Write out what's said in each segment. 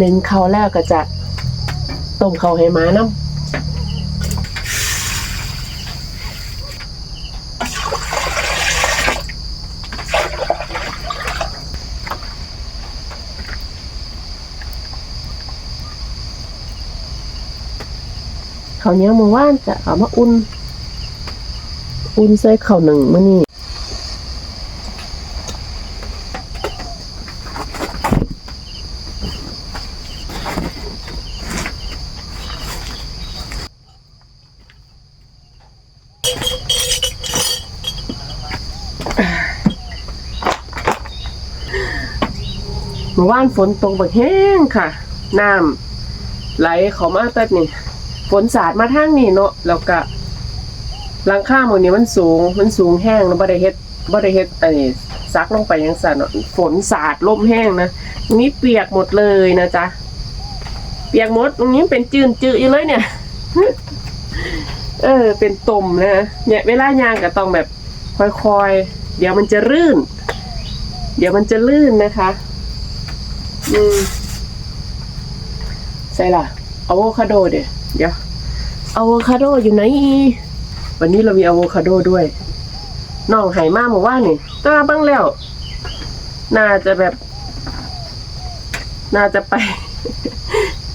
หนึ่งเขาแล้วก็จะต้มเขาให้หมาน้ำเขาวเหนี้ยวมือว่านจะเอามาอุ่น อุ่นใส่ข้าวหนึ่งมื้อนี้ มื่อวานฝนตกแบบแห้งค่ะ น้ำไหลเขามาแต่นี่ ฝนสาดมาทางนี้เนาะแล้วก็หลังคาหมดนี้มันสูง มันสูงแห้งแล้วบ่ได้เฮ็ดบ่ได้เฮ็ดไอ้ซักลงไปยังสั่นเนาะฝนสาดลมแห้งนะตรงนี้เปียกหมดเลยนะจ๊ะ เปียกหมดตรงนี้เป็นจืนจืดอยู่เลยเนี่ย เออ เป็นตุ่มนะเนี่ยเวลายางก็ต้องแบบค่อยๆ เดี๋ยวมันจะรื่น เดี๋ยวมันจะลื่นนะคะ อืมใส่ล่ะอะโวคาโดเดี๋ยวเดี๋ยวอะโวคาโดอยู่ไหนวันนี้เรามีอะโวคาโดด้วยน้องไหมาบอกว่านี่ตาบ้างแล้ว น่าจะแบบ น่าจะไป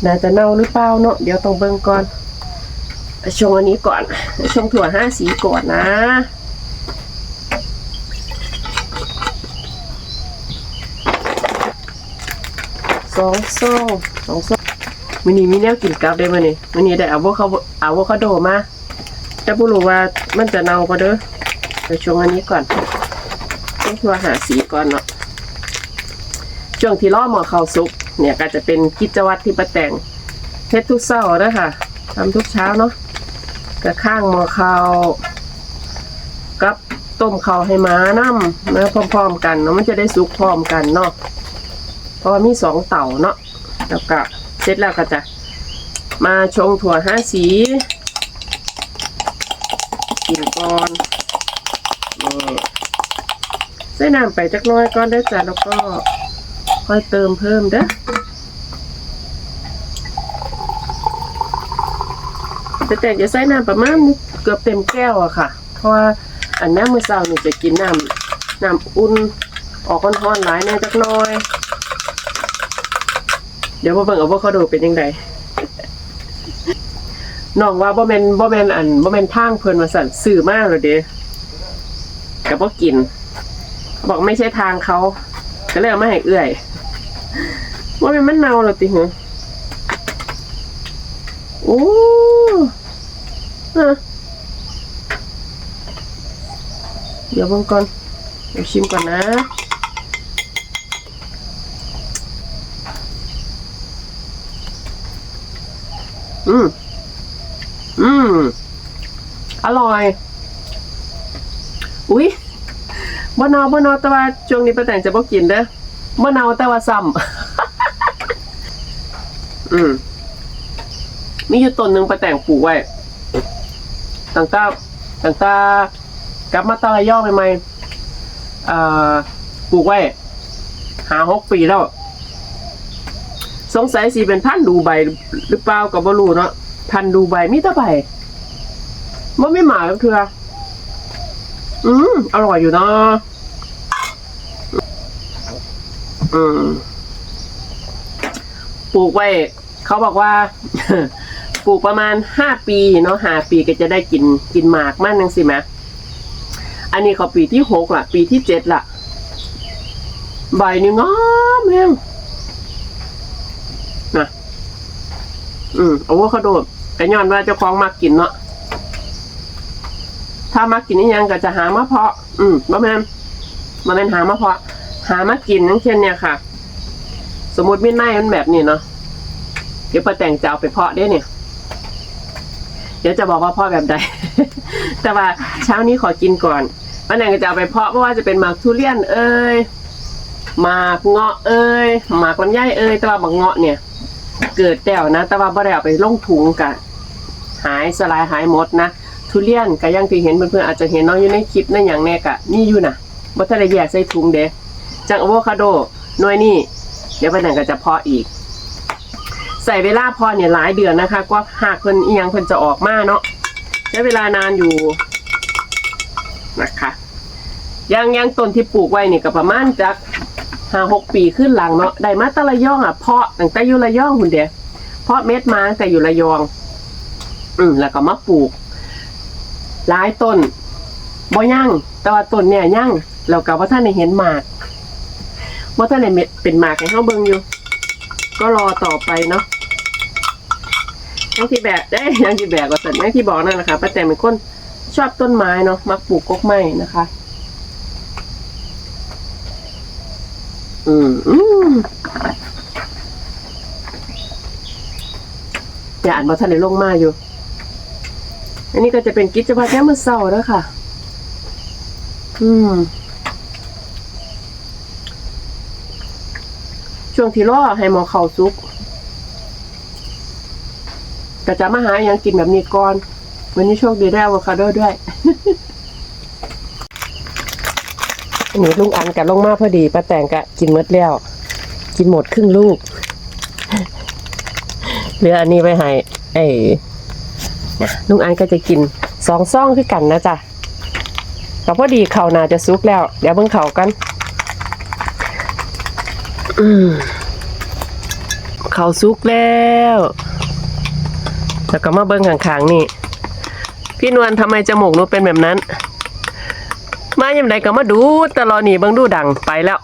น่าจะเน่าหรือเปล่าเนาะเดี๋ยวต้องเบิ่งก่อนชงอันนี้ก่อนชงถั่วห้าสีก่อนนะ สองซองสองซองมันนี้มีแนวกินกลับได้มานี่มันนี้ได้อะโวคาโดอะโวคาโดมาแต่บ่รู้ว่ามันจะเน่าก็เด้อเดี๋ยวช่วงอันนี้ก่อนต้องทัวหาสีก่อนเนาะช่วงที่ล่อหมอข้าวสุก เนี่ยก็จะเป็นกิจวัตรที่ประแต่งเฮ็ดทุกเช้าเด้อค่ะทำทุกเช้าเนาะกระข้างหมอข้าวกับต้มข้าวให้หมาน้ำนะพร้อม ๆ กันเนาะมันจะได้สุกพร้อมกันเนาะ ราะว่ามีสองเต่าเนาะแล้วก็เสร็จแล้วก็จะมาชงถั่วห้าสีกินก่อนนี่ใส่น้ำไปจักน้อยก่อนเด้จ้ะแล้วก็ค่อยเติมเพิ่มเด้อแต่แต่จะใส่น้ำประมาณเกือบเต็มแก้วอะค่ะ เพราะว่าอันนี้มือเช้านี่จะกินน้ำน้ำอุ่นออกร้อนๆหลายแน่จักน้อย ดี๋ยวมาเบิ่งเอาว่าเขาดูเป็นยังไงน้องว่าบ่แมนบ่แมนอันบ่แมนทางเพิ่นมาสั่นสื่อมากเลยเด้ก็บ่กิน บอกไม่ใช่ทางเขาก็เลยเอามาให้เอื้อยว่าเป็นมันเน่าเหรอติหือโอ้อะเดี๋ยวบิ่งก่อนเดี๋ยวชิมก่อนนะ อืม อืม อร่อย อุ๊ยมะนาวมะนาวแต่ว่าช่วงนี้ป้าแต่งจะบ่กินเด้อมะนาวแต่ว่าซ้ำอืม มีอยู่ต้นหนึ่งป้าแต่งปลูกไว้ตั้งแต่ตั้งแต่กลับมาตะละย่อใหม่ๆเอ่อปลูกไว้หาหกปีแล้ว สงสัยสิเป็นพันดูใบหรือเปล่าก็บ่รู้เนาะพันดูใบมีแต่ใบมันไม่หมาก็คืออืมอร่อยอยู่เนาะอืมปลูกไว้ เขาบอกว่าปลูกประมาณห้าปีเนาะห้าปีก็จะได้กินกินหมากมั่นนึงสิแมอันนี้เขาปีที่หกละปีที่เจ็ดละใบนี่งามแฮง นะ อืมโอ้เขาโดดก็ย้อนว่าเจ้าของมากินเนาะถ้ามากินนี่ยังก็จะหามาเพาะ อืมบ่แม่นบ่แม่นหามาเพาะ หามากินอย่งเช่นเนี่ยค่ะ สมมติมีไม้มันแบบนี้เนาะเดี๋ยวปแต่งจะเอาไปเพาะได้เนี่ย เดี๋ยวจะบอกว่าเพาะแบบใด แต่ว่าเช้านี้ขอกินก่อนป้าแต่งก็จะเอาไปเพาะเพราะว่าจะเป็นหมากทุเรียนเอ้ยหมากเงาะเอ้ยหมากลำไยเอ้ยแต่ว่าหมากเงาะเนี่ย เกิดแต้วนะ แต่ว่าบ่ได้เอาไปลงถุงกะหายสลายหายหมดนะทุเรียนก็ยังที่เห็นเพื่อนๆอาจจะเห็นเน้องอยู่ในคลิปนั่นอย่างแน่กะนี่อยู่นะบ่ทันได้แยกใส่ถุงเด้จังอะโวคาโดหน่วยนี่เดี๋ยวไปไหนก็จะเพาะอีก ใส่เวลาพอเนี่ยหลายเดือนนะคะกว่าหากเพิ่นเอียงเพิ่นจะออกมาเนาะใช้เวลานานอยู่นะคะยังยังต้นที่ปลูกไว้นี่ก็ประมาณจาก ห้าหกปีขึ้นหลังเนาะได้มาตะละย่องอะเพาะตั้งแต่อยู่ระยองคุณเดียเพาะเม็ดมาตั้งแต่อยู่ระยอง อืมแล้วก็มาปลูกหลายต้นบ่ยั่งแต่ว่าต้นเนี่ยยั่งแล้วก็ว่าท่านได้เห็นหมากว่าท่านได้เม็ดเป็นหมากให้เฮาเบิ่งอยู่ ก็รอต่อไปเนาะอยังที่แบกได้ยอยังที่แบกก็สันอยังที่บอกนั่นนะคะป้าแตงเป็นคนชอบต้นไม้เนาะมักปลูกกกไม้นะคะ อืมอืมอย่าอ่านมาท่านในลงมาอยู่ อันนี้ก็จะเป็นกิจวัตรแค่มือเศร้าแล้วค่ะ อืม ช่วงที่รอให้หมอเข่าซุกก็จะมาหาอหยังกินแบบนี้ก่อน วันนี้โชคดีได้อะโวคาโดด้วย อันนี้ลุงอันกับลงมาพอดีป้าแตงกะกินหมดแล้ว กินหมดครึ่งลูก เหลืออันนี้ไว้ให้ไอ้นะลุงอันก็จะกินสองซ่องคือกันนะจ๊ะก็พอดีเขาวนาจะซุกแล้ว เดี๋ยวเบิ่งเขากันอืมเขาซุกแล้วแล้วก็มาเบิ้งข้างๆนี่ พี่นวลทำไมจมูกหนูเป็นแบบนั้น มายังไงก็มาดูตลอดนี่เบิ้งดูดังไปแล้ว